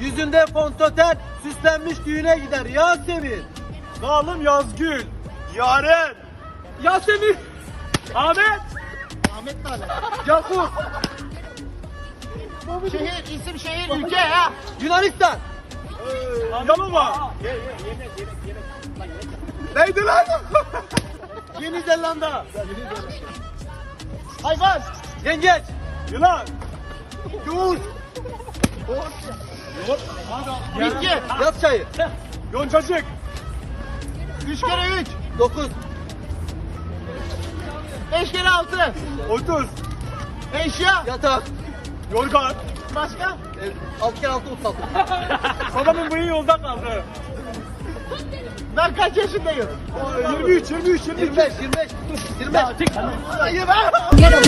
Yüzünde fontoten süslenmiş düğüne gider Yasemin. Zalim Yazgül. Yaren. Yasemin. Ahmet. Ahmet Tale. Yakup. Şehir, isim şehir, ülke ya. Yunanistan. Yalova. Neydi lan? Yeni Zelanda. Hayvan. Yengeç. Yılan. Yavuz. Bitki. Yaz çayı. Yoncacık. Üç kere üç. Dokuz. Beş kere altı. 30. Eşya. Yatak. Yorgan. Başka? E, altı kere altı otuz altı. Adamın bıyığı yolda kaldı. Ben kaç yaşındayım? 23, 23, 23. 25, 25, 25. Hayır ben.